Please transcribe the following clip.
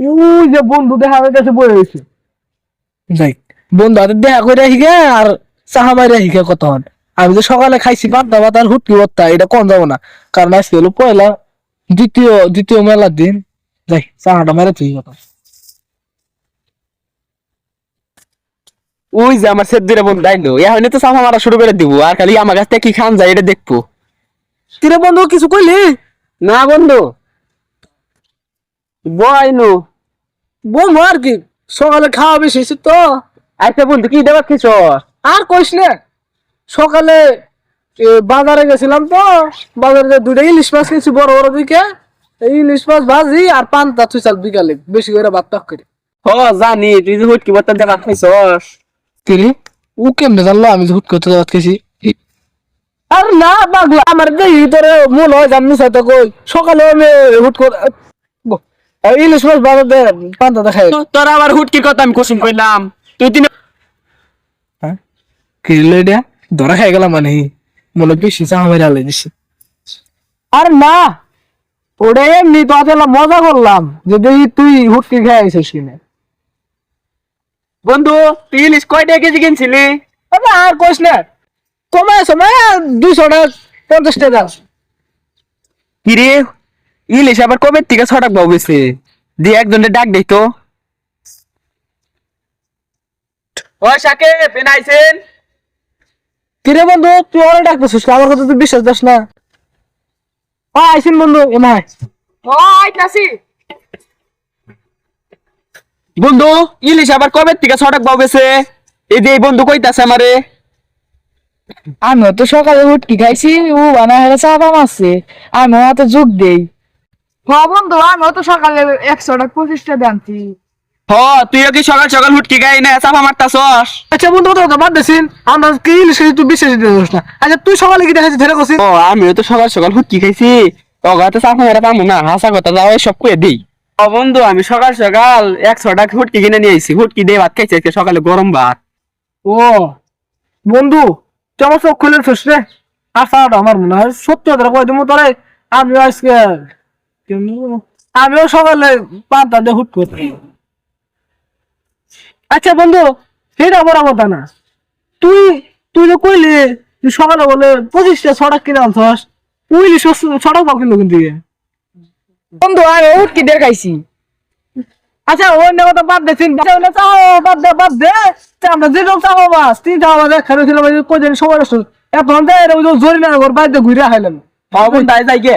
ওই যে বন্ধু দেখা যাচ্ছে বয়ে রয়েছে যাই বন্ধু হাতে দেখা করে হিগে আর চাহা মাইরা হিগে কত হন আমি যে সকালে খাইছি পান্তা ভাত আর হুটকি ভর্তা এটা কম যাব না। কারণ আজকে হলো পয়লা দ্বিতীয় দ্বিতীয় মেলার দিন। যাই চাহাটা মেরে তুই কথা ওই যে আমার সেদ্দিরে বন্ধু আইলো এখন তো সাফা মারা শুরু করে দিব আর খালি আমার কাছ থেকে কি খান যায় এটা দেখব। কিরে বন্ধু কিছু কইলি? না বন্ধু। বইনু বন্ধু আর কি সকালে খাওয়া বেশি হয়েছে তো। আচ্ছা বন্ধু কি দেবার খেছ আর কইস না সকালে বাজারে গেছিলাম তো বাজারে দুটো ইলিশ মাছ কিনছি বড় বড় দিকে ইলিশ মাছ ভাজি আর পান্তা চুচাল বিকালে বেশি করে ভাত টাক করে। হ জানি তুই যে হুটকি বর্তমান দেবা খাইছস। কিরে ও কেমনে জানলো? আমি যে হুট করতে ভাত খেয়েছি আর না পাগলা আমার দেখি তোরে মন হয় জানি সাথে কই। সকালে আমি হুট করে ইলিশ মাছ বাজারে পান্তা দেখাই তোর আবার হুটকির কথা আমি কুসুম কইলাম। তুই দিন কি লেডিয়া? ধরা খাই গেলাম মানে। মনে বেশি চা আমার আলাই দিছি। আর না ওটা এমনি তো আসলে মজা করলাম। যে দেখি তুই হুটকি খেয়ে আইছিস কিনে। বন্ধু তুই ইলিশ কয় টাকা কেজি কিনছিলি? আরে আর কইস না। কমায় সময় দুইশো টাকা পঞ্চাশ টাকা। কিরে ইলিশ আবার কবে থেকে ছটাক বাবু গেছে দিয়ে একজনের ডাক দেই তো। পেন কিরে বন্ধু তুই অনেক ডাকতেছিস আমার কথা তুই বিশ্বাস দাস না। ও আইসিন বন্ধু এমাই ওই কাসি বন্ধু ইলিশ আবার কবে থেকে ছটাক বাবু গেছে এই যে বন্ধু কইতাছে আমারে। আমি তো সকালে উঠকি খাইছি ও বানা হেলে চা পাম আছে আমি হাতে যোগ দেই। হ বন্ধু আমি তো সকালে একশো পঁচিশটা দামছি হ তুইও কি সকাল সকাল হুটকি গাই না চাপা মারতাছস? আচ্ছা বন্ধু কথা বাদ দিছিন আমরা কি ইলিশ তুই বিশ্বাস দিতে পারিস না। আচ্ছা তুই সকালে কি দেখাচ্ছিস ধরে করছিস ও আমিও তো সকাল সকাল হুটকি খাইছি। ওগাতে চাপা মেরা পামু না হাসা কথা যাও সব কয়ে দিই। ও বন্ধু আমি সকাল সকাল একশো টাকা হুটকি কিনে নিয়ে আইছি। হুটকি দিয়ে ভাত খাইছি আজকে সকালে গরম ভাত। ও বন্ধু তুই আমার চোখ খুলে ফেস রে। আর আমার মনে হয় সত্যি কথা কই তুমি তোরে। আমি আজকে আমিও সকালে পান্তা দিয়ে হুট করতে আচ্ছা বন্ধু সেটা বড় কথা না। তুই তুই যে কইলি তুই সকালে বলে পঁচিশটা সড়ক কিনে আনছস উইলি সড়ক পাও কিন্তু কিন্তু বন্ধু আমি উঠকি দেখাইছি আচ্ছা অন্য কথা বাদ দে চিন্তা হলে চাও বাদ দে বাদ দে। আমরা যে রকম চাও বাস তিন চাও বাজে খেলে ছিল কই দিন সময় নষ্ট এখন দেয় জরি না ঘর বাইরে ঘুরে হাইলাম আই যাই গে?